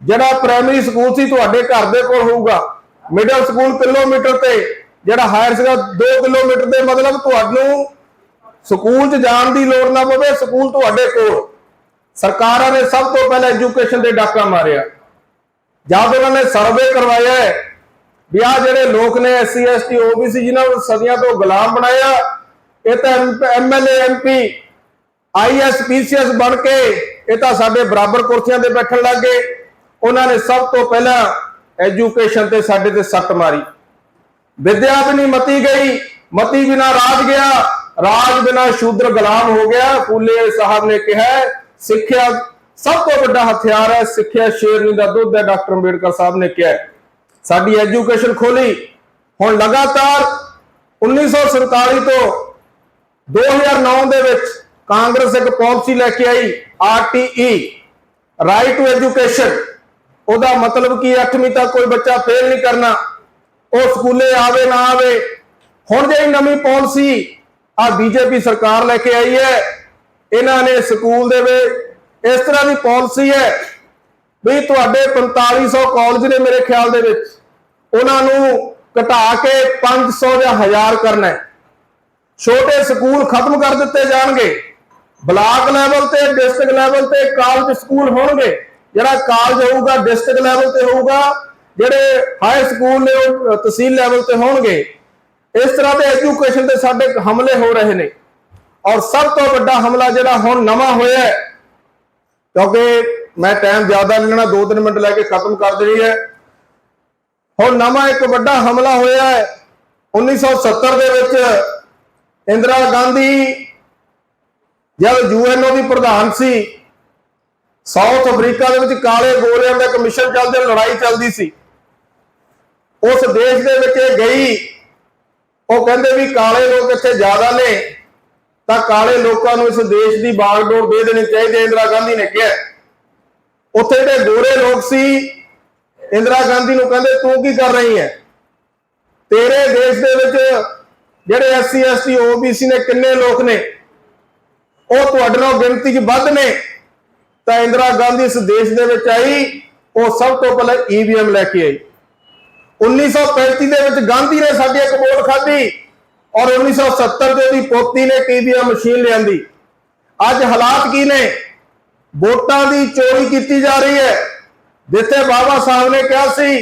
ਜਿਹੜਾ ਪ੍ਰਾਇਮਰੀ ਸਕੂਲ ਸੀ ਤੁਹਾਡੇ ਘਰ ਦੇ ਕੋਲ ਹੋਊਗਾ। ਮਿਡਲ ਸਕੂਲ ਕਿਲੋਮੀਟਰ ਤੇ, ਜਿਹੜਾ ਹਾਇਰ ਸੀਗਾ 2 ਕਿਲੋਮੀਟਰ ਦੇ ਮਤਲਬ ਤੁਹਾਨੂੰ ਸਕੂਲ 'ਚ ਜਾਣ ਦੀ ਲੋੜ ਨਾ ਪਵੇ, ਸਕੂਲ ਤੁਹਾਡੇ ਕੋਲ। ਸਰਕਾਰਾਂ ਨੇ ਸਭ ਤੋਂ ਪਹਿਲਾਂ ਐਜੂਕੇਸ਼ਨ ਤੇ ਡਾਕਾ ਮਾਰਿਆ। ਜਦ ਉਹਨਾਂ ਨੇ ਸਰਵੇ ਕਰਵਾਇਆ ਹੈ ਵੀ ਆ ਜਿਹੜੇ ਲੋਕ ਨੇ ਐਸਸੀ ਐਸਟੀ ਓਬੀਸੀ ਜਿਨ੍ਹਾਂ ਨੂੰ ਸਦੀਆਂ ਤੋਂ ਗੁਲਾਮ ਬਣਾਇਆ, ਇਹ ਤਾਂ ਐਮਐਲਏ ਐਮਪੀ ਆਈਐਸ ਪੀਸੀਐਸ ਬਣ ਕੇ ਇਹ ਤਾਂ ਸਾਡੇ ਬਰਾਬਰ ਕੁਰਸੀਆਂ ਤੇ ਬੈਠਣ ਲੱਗ ਗਏ। ਉਹਨਾਂ ਨੇ ਸਭ ਤੋਂ ਪਹਿਲਾਂ ਐਜੂਕੇਸ਼ਨ ਤੇ ਸਾਡੇ ਤੇ ਸੱਟ ਮਾਰੀ। ਵਿਦਿਆ ਵੀ ਨਹੀਂ ਮਤੀ ਗਈ, ਮਤੀ ਬਿਨਾ ਰਾਜ ਗਿਆ। ਰਾਜ ਬਿਨਾ ਸ਼ੂਦਰ ਗੁਲਾਮ ਹੋ ਗਿਆ। ਫੂਲੇ ਸਾਹਿਬ ਨੇ ਕਿਹਾ, ਸਿੱਖਿਆ ਸਭ ਤੋਂ ਵੱਡਾ ਹਥਿਆਰ ਹੈ, ਸਿੱਖਿਆ ਸ਼ੇਰਨੀ ਦਾ ਦੁੱਧ ਹੈ, ਡਾਕਟਰ ਅੰਬੇਡਕਰ ਸਾਹਿਬ ਨੇ ਕਿਹਾ। ਸਾਡੀ ਐਜੂਕੇਸ਼ਨ ਖੋਲੀ। ਹੁਣ ਲਗਾਤਾਰ 1947 ਤੋਂ 2009 ਦੇ ਵਿੱਚ ਕਾਂਗਰਸ ਇੱਕ ਪਾਲਿਸੀ ਲੈ ਕੇ ਆਈ ਆਰਟੀਈ ਰਾਈਟ ਟੂ ਐਜੂਕੇਸ਼ਨ ਉਹਦਾ ਮਤਲਬ ਕੀ 8ਵੀਂ ਤੱਕ ਕੋਈ ਬੱਚਾ ਫੇਲ ਨਹੀਂ ਕਰਨਾ। ਉਹ ਸਕੂਲੇ ਆਵੇ, ਨਾ ਆਵੇ। ਹੁਣ ਜਿਹੜੀ ਨਵੀਂ ਪਾਲਿਸੀ ਆ ਬੀਜੇਪੀ ਸਰਕਾਰ ਲੈ ਕੇ ਆਈ ਹੈ। ਇਹਨਾਂ ਨੇ ਸਕੂਲ ਦੇ ਵਿੱਚ ਇਸ ਤਰ੍ਹਾਂ ਦੀ ਪਾਲਿਸੀ ਹੈ ਵੀ ਤੁਹਾਡੇ 4500 ਕਾਲਜ ਨੇ ਮੇਰੇ ਖਿਆਲ ਦੇ ਵਿੱਚ। ਉਹਨਾਂ ਨੂੰ ਘਟਾ ਕੇ 500 ਜਾਂ 1000 ਕਰਨਾ ਹੈ। ਛੋਟੇ ਸਕੂਲ ਖਤਮ ਕਰ ਦਿੱਤੇ ਜਾਣਗੇ। ਬਲਾਕ ਲੈਵਲ ਤੇ ਡਿਸਟ੍ਰਿਕਟ ਲੈਵਲ ਤੇ ਕਾਲਜ ਸਕੂਲ ਹੋਣਗੇ। ਜਿਹੜਾ ਕਾਲਜ ਹੋਊਗਾ ਡਿਸਟ੍ਰਿਕਟ ਲੈਵਲ ਤੇ ਹੋਊਗਾ। ਜਿਹੜੇ ਹਾਈ ਸਕੂਲ ਨੇ ਉਹ ਤਹਿਸੀਲ ਲੈਵਲ ਤੇ ਹੋਣਗੇ। ਇਸ ਤਰ੍ਹਾਂ ਦੇ ਐਜੂਕੇਸ਼ਨ ਤੇ ਸਾਡੇ ਹਮਲੇ ਹੋ ਰਹੇ ਨੇ। ਔਰ ਸਭ ਤੋਂ ਵੱਡਾ ਹਮਲਾ ਜਿਹੜਾ ਹੁਣ ਨਵਾਂ ਹੋਇਆ ਹੈ, ਕਿਉਂਕਿ ਮੈਂ ਟਾਈਮ ਜ਼ਿਆਦਾ ਨਹੀਂ ਲੈਣਾ 2-3 ਮਿੰਟ ਲੈ ਕੇ ਖਤਮ ਕਰ ਦੇਣੀ ਹੈ। ਹੁਣ ਨਵਾਂ ਇੱਕ ਵੱਡਾ ਹਮਲਾ ਹੋਇਆ ਹੈ 1970 ਦੇ ਵਿੱਚ ਇੰਦਰਾ ਗਾਂਧੀ, ਜਦ ਯੂਐਨਓ ਦੀ ਪ੍ਰਧਾਨ ਸੀ, ਸਾਊਥ ਅਫਰੀਕਾ ਦੇ ਵਿੱਚ ਕਾਲੇ ਗੋਰਿਆਂ ਦਾ ਕਮਿਸ਼ਨ ਚੱਲਦੇ, ਲੜਾਈ ਚੱਲਦੀ ਸੀ। ਉਸ ਦੇਸ਼ ਦੇ ਵਿੱਚ ਇਹ ਗਈ ਉਹ ਕਹਿੰਦੇ ਵੀ ਕਾਲੇ ਲੋਕ ਇੱਥੇ ਜ਼ਿਆਦਾ ਨੇ, ਤਾਂ ਕਾਲੇ ਲੋਕਾਂ ਨੂੰ ਇਸ ਦੇਸ਼ ਦੀ ਬਾਗਡੋਰ ਦੇ ਦੇਣੀ ਚਾਹੀਦੀ ਇੰਦਰਾ ਗਾਂਧੀ ਨੇ ਕਿਹਾ। ਉੱਥੇ ਜਿਹੜੇ ਗੋਰੇ ਲੋਕ ਸੀ, ਇੰਦਰਾ ਗਾਂਧੀ ਨੂੰ ਕਹਿੰਦੇ, ਤੂੰ ਕੀ ਕਰ ਰਹੀ ਹੈ? ਤੇਰੇ ਦੇਸ਼ ਦੇ ਵਿੱਚ ਜਿਹੜੇ ਐਸਸੀ ਐਸਟੀ ਓਬੀਸੀ ਨੇ ਕਿੰਨੇ ਲੋਕ ਨੇ, ਉਹ ਤੁਹਾਡੇ ਨਾਲ ਗਿਣਤੀ 'ਚ ਵੱਧ ਨੇ। ਤਾਂ ਇੰਦਰਾ ਗਾਂਧੀ ਇਸ ਦੇਸ਼ ਦੇ ਵਿੱਚ ਆਈ, ਉਹ ਸਭ ਤੋਂ ਪਹਿਲਾਂ ਈਵੀਐਮ ਲੈ ਕੇ ਆਈ। 1935 ਦੇ ਵਿੱਚ ਗਾਂਧੀ ਨੇ ਸਾਡੀ ਇੱਕ ਵੋਟ ਖਾਧੀ ਔਰ 1970 ਦੇ ਉਹਦੀ ਪੋਤੀ ਨੇ ਈਵੀਐਮ ਮਸ਼ੀਨ ਲਿਆਂਦੀ। ਅੱਜ ਹਾਲਾਤ ਕੀ ਨੇ? ਵੋਟਾਂ ਦੀ ਚੋਰੀ ਕੀਤੀ ਜਾ ਰਹੀ ਹੈ। ਜਿੱਥੇ ਬਾਬਾ ਸਾਹਿਬ ਨੇ ਕਿਹਾ ਸੀ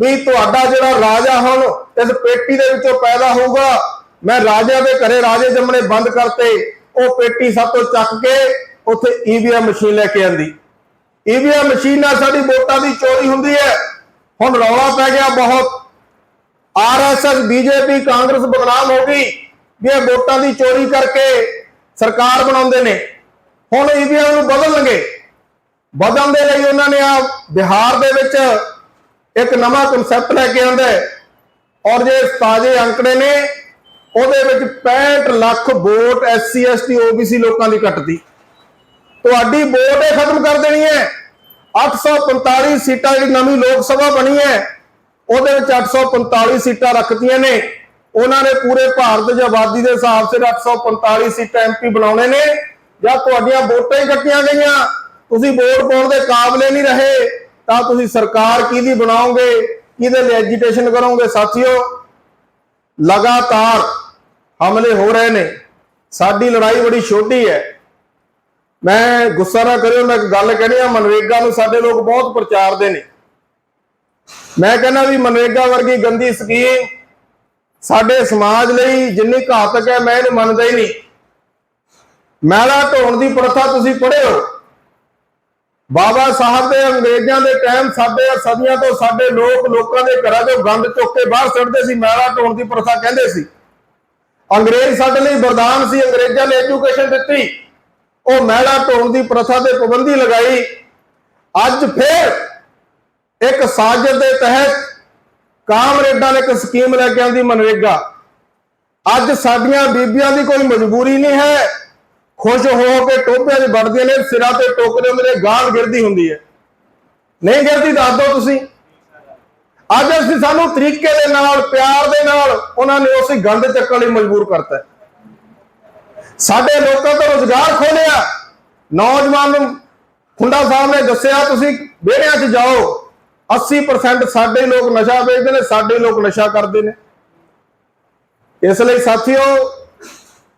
ਵੀ ਤੁਹਾਡਾ ਜਿਹੜਾ ਰਾਜਾ ਹੁਣ ਇਸ ਪੇਟੀ ਦੇ ਵਿੱਚੋਂ ਪੈਦਾ ਹੋਊਗਾ, ਮੈਂ ਰਾਜਿਆਂ ਦੇ ਘਰੇ ਰਾਜੇ ਜੰਮਣੇ ਬੰਦ ਕਰਤੇ, ਉਹ ਪੇਟੀ ਸਭ ਤੋਂ ਚੱਕ ਕੇ ਉੱਥੇ ਈਵੀਐਮ ਮਸ਼ੀਨ ਲੈ ਕੇ ਆਂਦੀ। ਈਵੀਐਮ ਮਸ਼ੀਨ ਨਾਲ ਸਾਡੀ ਵੋਟਾਂ ਦੀ ਚੋਰੀ ਹੁੰਦੀ ਹੈ। ਹੁਣ ਰੌਲਾ ਪੈ ਗਿਆ ਬਹੁਤ। ਆਰਐਸਐਸ ਬੀਜੇਪੀ ਕਾਂਗਰਸ ਬਦਨਾਮ ਹੋ ਗਈ। ਵੀ ਇਹ ਵੋਟਾਂ ਦੀ ਚੋਰੀ ਕਰਕੇ ਸਰਕਾਰ ਬਣਾਉਂਦੇ ਨੇ। ਹੁਣ ਈਵੀਐਮ ਨੂੰ ਬਦਲਣਗੇ ਬਦਲਣ ਦੇ ਲਈ ਉਹਨਾਂ ਨੇ ਆ ਬਿਹਾਰ ਦੇ ਵਿੱਚ ਇੱਕ ਨਵਾਂ ਕਨਸੈਪਟ ਲੈ ਕੇ ਆਂਦਾ ਔਰ ਜੇ ਤਾਜ਼ੇ ਅੰਕੜੇ ਨੇ, ਉਹਦੇ ਵਿੱਚ 65 lakh vote SC ST OBC ਲੋਕਾਂ ਦੀ ਕੱਟਦੀ ਤੁਹਾਡੀ ਵੋਟ ਇਹ ਖਤਮ ਕਰ ਦੇਣੀ ਹੈ। 845 ਸੀਟਾਂ ਜਿਹੜੀ ਨਵੀਂ ਲੋਕ ਸਭਾ ਬਣੀ ਹੈ, ਉਹਦੇ ਵਿੱਚ 845 ਸੀਟਾਂ ਰੱਖਤੀਆਂ ਨੇ। ਉਹਨਾਂ ਨੇ ਪੂਰੇ ਭਾਰਤ ਦੀ ਆਬਾਦੀ ਦੇ ਹਿਸਾਬ ਸਿਰ 845 ਸੀਟਾਂ ਐਮਪੀ ਬਣਾਉਣੇ ਨੇ। ਜਾਂ ਤੁਹਾਡੀਆਂ ਵੋਟਾਂ ਹੀ ਕੱਟੀਆਂ ਗਈਆਂ, ਤੁਸੀਂ ਵੋਟ ਪਾਉਣ ਦੇ ਕਾਬਲੇ ਨਹੀਂ ਰਹੇ, ਤਾਂ ਤੁਸੀਂ ਸਰਕਾਰ ਕਿਹਦੀ ਬਣਾਓਗੇ, ਕਿਹਦੇ ਲਈ ਐਜੀਟੇਸ਼ਨ ਕਰੋਗੇ? ਸਾਥੀਓ, ਲਗਾਤਾਰ ਹਮਲੇ ਹੋ ਰਹੇ ਨੇ। ਸਾਡੀ ਲੜਾਈ ਬੜੀ ਛੋਟੀ ਹੈ। ਮੈਂ ਗੁੱਸਾ ਨਾ ਕਰਿਓ, ਮੈਂ ਗੱਲ ਕਹਿਣੀ ਆ, ਮਨਰੇਗਾ ਨੂੰ ਸਾਡੇ ਲੋਕ ਬਹੁਤ ਪ੍ਰਚਾਰਦੇ ਨੇ। ਮੈਂ ਕਹਿੰਦਾ ਵੀ ਮਨਰੇਗਾ ਵਰਗੀ ਗੰਦੀ ਸਕੀਮ ਸਾਡੇ ਸਮਾਜ ਲਈ ਜਿੰਨੀ ਘਾਤਕ ਹੈ, ਮੈਂ ਇਹਨੂੰ ਮੰਨਦਾ ਹੀ ਨਹੀਂ। ਮੈਲਾ ਢੋਣ ਦੀ ਪ੍ਰਥਾ ਤੁਸੀਂ ਪੜ੍ਹਿਓ ਬਾਬਾ ਸਾਹਿਬ ਦੇ ਅੰਗਰੇਜ਼ਾਂ ਦੇ ਟਾਈਮ ਸਾਡੇ ਸਦੀਆਂ ਤੋਂ ਸਾਡੇ ਲੋਕ ਲੋਕਾਂ ਦੇ ਘਰਾਂ ਤੋਂ ਗੰਦ ਚੁੱਕ ਕੇ ਬਾਹਰ ਸੁੱਟਦੇ ਸੀ, ਮੈਲਾ ਢੋਣ ਦੀ ਪ੍ਰਥਾ ਕਹਿੰਦੇ ਸੀ। ਅੰਗਰੇਜ਼ ਸਾਡੇ ਲਈ ਵਰਦਾਨ ਸੀ, ਅੰਗਰੇਜ਼ਾਂ ਨੇ ਐਜੂਕੇਸ਼ਨ ਦਿੱਤੀ। ਉਹ ਮਹਿਲਾ ਢੋਣ ਦੀ ਪ੍ਰਥਾ ਤੇ ਪਾਬੰਦੀ ਲਗਾਈ। ਅੱਜ ਫੇਰ ਇੱਕ ਸਾਜ਼ਿਸ਼ ਦੇ ਤਹਿਤ ਕਾਮਰੇਡਾਂ ਨੇ ਇੱਕ ਸਕੀਮ ਲੈ ਕੇ ਆਂਦੀ ਮਨਰੇਗਾ। ਅੱਜ ਸਾਡੀਆਂ ਬੀਬੀਆਂ ਦੀ ਕੋਈ ਮਜਬੂਰੀ ਨਹੀਂ ਹੈ। ਖੁਸ਼ ਹੋ ਕੇ ਟੋਪਿਆਂ 'ਚ ਵੜਦੀਆਂ ਨੇ, ਸਿਰਾਂ ਤੇ ਟੋਕਰੇ ਮੇਰੇ ਗਾਲ ਗਿਰਦੀ ਹੁੰਦੀ ਹੈ। ਨਹੀਂ ਗਿਰਦੀ ਦੱਸ ਦਿਓ ਤੁਸੀਂ। ਅੱਜ ਅਸੀਂ ਸਾਨੂੰ ਤਰੀਕੇ ਦੇ ਨਾਲ, ਪਿਆਰ ਦੇ ਨਾਲ ਉਹਨਾਂ ਨੇ ਉਸੇ ਗੰਦ ਚੱਕਣ ਲਈ ਮਜਬੂਰ ਕਰਤਾ ਸਾਡੇ ਲੋਕਾਂ ਤੋਂ ਰੋਜ਼ਗਾਰ ਖੋਲਿਆ। ਨੌਜਵਾਨ ਨੂੰ ਖੁੰਡਾ ਸਾਹਿਬ ਨੇ ਦੱਸਿਆ, ਤੁਸੀਂ ਵਿਹੜਿਆਂ 'ਚ ਜਾਓ। 80% ਸਾਡੇ ਲੋਕ ਨਸ਼ਾ ਵੇਚਦੇ ਨੇ, ਸਾਡੇ ਲੋਕ ਨਸ਼ਾ ਕਰਦੇ ਨੇ। ਇਸ ਲਈ ਸਾਥੀਓ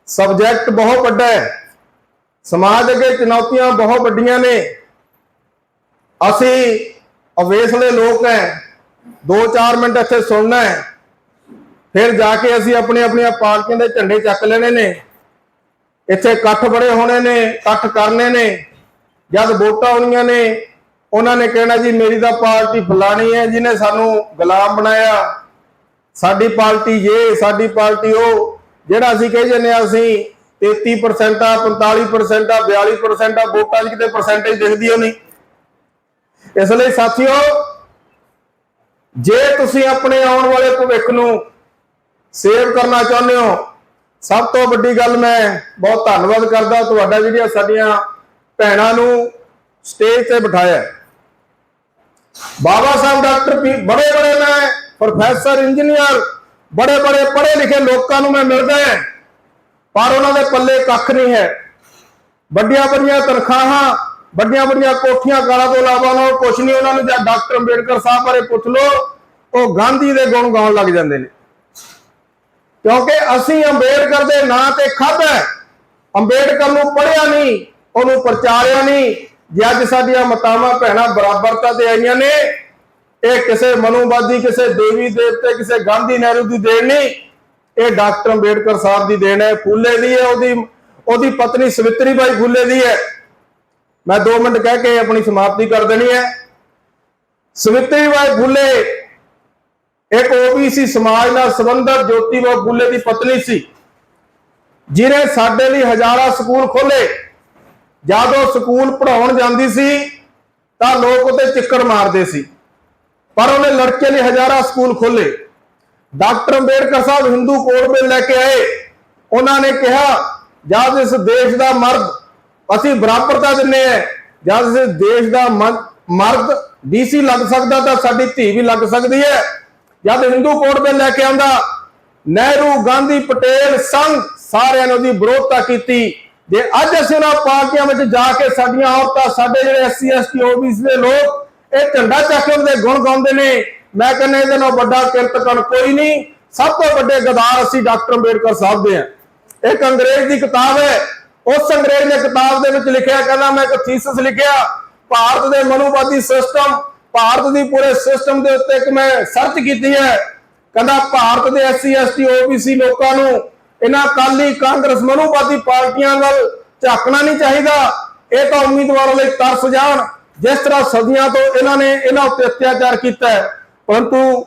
ਸਬਜੈਕਟ ਬਹੁਤ ਵੱਡਾ ਹੈ। ਸਮਾਜ ਅੱਗੇ ਚੁਣੌਤੀਆਂ ਬਹੁਤ ਵੱਡੀਆਂ ਨੇ। ਅਸੀਂ ਅਵੇਸਲੇ ਲੋਕ ਹੈ। 2-4 ਮਿੰਟ ਇੱਥੇ ਸੁਣਨਾ ਹੈ। ਫਿਰ ਜਾ ਕੇ ਅਸੀਂ ਆਪਣੀ ਆਪਣੀਆਂ ਪਾਰਟੀਆਂ ਦੇ ਝੰਡੇ ਚੱਕ ਲੈਣੇ ਨੇ। ਇੱਥੇ ਇਕੱਠ ਬੜੇ ਹੋਣੇ ਨੇ, ਇਕੱਠ ਕਰਨੇ ਨੇ। ਜਦ ਵੋਟਾਂ ਆਉਣੀਆਂ ਨੇ, ਉਹਨਾਂ ਨੇ ਕਹਿਣਾ ਜੀ, ਮੇਰੀ ਤਾਂ ਪਾਰਟੀ ਫਲਾਣੀ ਹੈ, ਜਿਹਨੇ ਸਾਨੂੰ ਗੁਲਾਮ ਬਣਾਇਆ। ਸਾਡੀ ਪਾਰਟੀ ਇਹ ਸਾਡੀ ਪਾਰਟੀ ਉਹ। ਜਿਹੜਾ ਅਸੀਂ ਕਹੀ ਜੰਨੇ ਆ ਅਸੀਂ 33% ਆ 45% ਆ 42% ਆ, ਵੋਟਾਂ 'ਚ ਕਿਤੇ ਪਰਸੈਂਟੇਜ ਦਿਖਦੀ ਹੋ ਨਹੀਂ ਇਸ ਲਈ ਸਾਥੀਓ, ਜੇ ਤੁਸੀਂ ਆਪਣੇ ਆਉਣ ਵਾਲੇ ਭਵਿੱਖ ਨੂੰ ਸੇਵ ਕਰਨਾ ਚਾਹੁੰਦੇ ਹੋ ਸਭ ਤੋਂ ਵੱਡੀ ਗੱਲ ਮੈਂ ਬਹੁਤ ਧੰਨਵਾਦ ਕਰਦਾ ਤੁਹਾਡਾ ਜਿਹੜੀਆਂ ਸਾਡੀਆਂ ਭੈਣਾਂ ਨੂੰ ਸਟੇਜ ਤੇ ਬਿਠਾਇਆ ਬਾਬਾ ਸਾਹਿਬ, ਡਾਕਟਰ ਪੀ, ਬੜੇ ਬੜੇ ਮੈਂ ਪ੍ਰੋਫੈਸਰ, ਇੰਜੀਨੀਅਰ, ਬੜੇ ਬੜੇ ਪੜ੍ਹੇ ਲਿਖੇ ਲੋਕਾਂ ਨੂੰ ਮੈਂ ਮਿਲਦਾ ਹਾਂ, ਪਰ ਉਹਨਾਂ ਦੇ ਪੱਲੇ ਕੱਖ ਨਹੀਂ ਹੈ। ਵੱਡੀਆਂ ਵੱਡੀਆਂ ਤਨਖਾਹਾਂ, ਵੱਡੀਆਂ ਵੱਡੀਆਂ ਕੋਠੀਆਂ ਕਾਰਾਂ ਤੋਂ ਇਲਾਵਾ ਉਹਨਾਂ ਨੂੰ ਕੁਝ ਨਹੀਂ, ਉਹਨਾਂ ਨੂੰ ਜਾਂ ਡਾਕਟਰ ਅੰਬੇਡਕਰ ਸਾਹਿਬ ਬਾਰੇ ਪੁੱਛ ਲਓ, ਉਹ ਗਾਂਧੀ ਦੇ ਗੁਣ ਗਾਉਣ ਲੱਗ ਜਾਂਦੇ ਨੇ। ਕਿਉਂਕਿ ਅਸੀਂ ਅੰਬੇਡਕਰ ਦੇ ਨਾਂ ਤੇ ਖਾਧਾ ਅੰਬੇਡਕਰ ਨੂੰ ਪੜ੍ਹਿਆ ਨਹੀਂ, ਉਹਨੂੰ ਪ੍ਰਚਾਰਿਆ ਨਹੀਂ। ਜੇ ਅੱਜ ਸਾਡੀਆਂ ਮਾਤਾਵਾਂ ਭੈਣਾਂ ਬਰਾਬਰਤਾ ਤੇ ਆਈਆਂ ਨੇ, ਇਹ ਕਿਸੇ ਮਨੋਵਾਦੀ, ਕਿਸੇ ਦੇਵੀ ਦੇਵਤੇ, ਕਿਸੇ ਗਾਂਧੀ ਨਹਿਰੂ ਦੀ ਦੇਣ ਨਹੀਂ। ਇਹ ਡਾਕਟਰ ਅੰਬੇਡਕਰ ਸਾਹਿਬ ਦੀ ਦੇਣ ਹੈ, ਫੁੱਲੇ ਦੀ ਹੈ ਉਹਦੀ ਉਹਦੀ ਪਤਨੀ ਸਵਿਤਰੀ ਬਾਈ ਫੁੱਲੇ ਦੀ ਹੈ। ਮੈਂ 2 ਮਿੰਟ ਕਹਿ ਕੇ ਆਪਣੀ ਸਮਾਪਤੀ ਕਰ ਦੇਣੀ ਹੈ। ਸਵਿਤਰੀ ਬਾਈ ਫੁੱਲੇ ਇੱਕ ਓਬੀਸੀ ਸਮਾਜ ਨਾਲ ਸੰਬੰਧਿਤ ਜੋਤੀ ਦੀ ਪਤਨੀ ਸੀ ਜਿਨੇ ਸਾਡੇ ਲਈ ਹਜ਼ਾਰਾਂ ਸਕੂਲ ਖੋਲੇ ਜਦੋਂ ਸਕੂਲ ਪੜਾਉਣ ਜਾਂਦੀ ਸੀ, ਤਾਂ ਲੋਕ ਉਹਤੇ ਚਿੱਕੜ ਮਾਰਦੇ ਸੀ। ਪਰ ਉਹਨੇ ਲੜਕੇ ਲਈ ਹਜ਼ਾਰਾਂ ਸਕੂਲ ਖੋਲੇ doctor Ambedkar Sahib Hindu code bill ਲੈ ਕੇ ਆਏ। ਉਹਨਾਂ ਨੇ ਕਿਹਾ, ਜਦ ਇਸ ਦੇਸ਼ ਦਾ ਮਰਦ, ਅਸੀਂ ਬਰਾਬਰਤਾ ਦਿੰਨੇ ਆ ਜਦ ਇਸ ਦੇਸ਼ ਦਾ ਮਨ- ਮਰਦ ਡੀਸੀ ਲੱਗ ਸਕਦਾ ਤਾਂ ਸਾਡੀ ਧੀ ਵੀ ਲੱਗ ਸਕਦੀ ਹੈ। ਜਦ ਹਿੰਦੂ ਕੋਡ ਬਿੱਲ ਲੈ ਕੇ ਆਂਦਾ, ਨਹਿਰੂ, ਗਾਂਧੀ, ਪਟੇਲ ਸੰਘ ਸਾਰਿਆਂ ਨੇ ਉਹਦੀ ਵਿਰੋਧਤਾ ਕੀਤੀ। ਜੇ ਅੱਜ ਅਸੀਂ ਉਹਨਾਂ ਪਾਰਟੀਆਂ ਵਿੱਚ ਜਾ ਕੇ ਸਾਡੀਆਂ ਔਰਤਾਂ, ਸਾਡੇ ਜਿਹੜੇ ਐਸਸੀ ਐਸਟੀ ਓਬੀਸੀ ਦੇ ਲੋਕ ਇਹ ਝੰਡਾ ਚੱਕ ਕੇ ਉਹਦੇ ਗੁਣ ਗਾਉਂਦੇ ਨੇ, ਮੈਂ ਕਹਿੰਦਾ ਇਹਦੇ ਨਾਲ ਵੱਡਾ ਕਿਰਤਕਣ ਕੋਈ ਨਹੀਂ। ਸਭ ਤੋਂ ਵੱਡੇ ਗਦਾਰ ਅਸੀਂ ਡਾਕਟਰ ਅੰਬੇਡਕਰ ਸਾਹਿਬ ਦੇ ਆ। ਇੱਕ ਅੰਗਰੇਜ਼ ਦੀ ਕਿਤਾਬ ਹੈ। ਉਸ ਅੰਗਰੇਜ਼ ਨੇ ਕਿਤਾਬ ਦੇ ਵਿੱਚ ਲਿਖਿਆ, ਕਹਿੰਦਾ ਮੈਂ ਇੱਕ ਥੀਸਿਸ ਲਿਖਿਆ, ਭਾਰਤ ਦੇ ਮਨੁਵਾਦੀ ਸਿਸਟਮ ਭਾਰਤ ਦੀ ਪੂਰੇ ਸਿਸਟਮ ਦੇ ਉੱਤੇ ਇੱਕ ਮੈਂ ਸਰਚ ਕੀਤੀ ਹੈ। ਕਹਿੰਦਾ ਭਾਰਤ ਦੇ ਐਸਸੀ ਐਸਟੀ ਓਬੀਸੀ ਲੋਕਾਂ ਨੂੰ ਇਹਨਾਂ ਕਾਲੀ ਕਾਂਗਰਸ ਮਨੂਵਾਦੀ ਪਾਰਟੀਆਂ ਨਾਲ ਝਾਕਣਾ ਨਹੀਂ ਚਾਹੀਦਾ। ਇਹ ਤਾਂ ਉਮੀਦਵਾਰਾਂ ਲਈ ਤਰਸ ਜਾਣ। ਜਿਸ ਤਰ੍ਹਾਂ ਸਦੀਆਂ ਤੋਂ ਇਹਨਾਂ ਨੇ ਇਹਨਾਂ ਉੱਤੇ ਅਤਿਆਚਾਰ ਕੀਤਾ ਹੈ। ਪਰੰਤੂ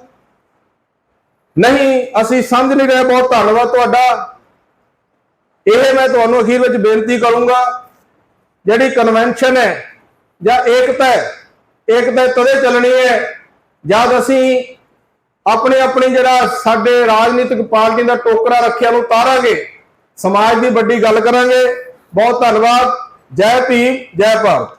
ਨਹੀਂ, ਅਸੀਂ ਸਮਝ ਨਹੀਂ ਰਹੇ। ਬਹੁਤ ਧੰਨਵਾਦ ਤੁਹਾਡਾ। ਇਹ ਮੈਂ ਤੁਹਾਨੂੰ ਅਖੀਰ ਵਿੱਚ ਬੇਨਤੀ ਕਰੂੰਗਾ, ਜਿਹੜੀ ਕਨਵੈਨਸ਼ਨ ਹੈ ਜਾਂ ਏਕਤਾ ਹੈ ਏਕਤਾ ਤਦੇ ਚੱਲਣੀ ਹੈ। ਜਦ ਅਸੀਂ ਆਪਣੇ ਆਪਣੇ ਜਿਹੜਾ ਸਾਡੇ ਰਾਜਨੀਤਿਕ ਪਾਰਟੀ ਦਾ ਟੋਕਰਾ ਰੱਖਿਆ ਨੂੰ ਤਾਰਾਂਗੇ, ਸਮਾਜ ਦੀ ਵੱਡੀ ਗੱਲ ਕਰਾਂਗੇ। ਬਹੁਤ ਧੰਨਵਾਦ। ਜੈ ਭੀਮ, ਜੈ ਭਾਰਤ।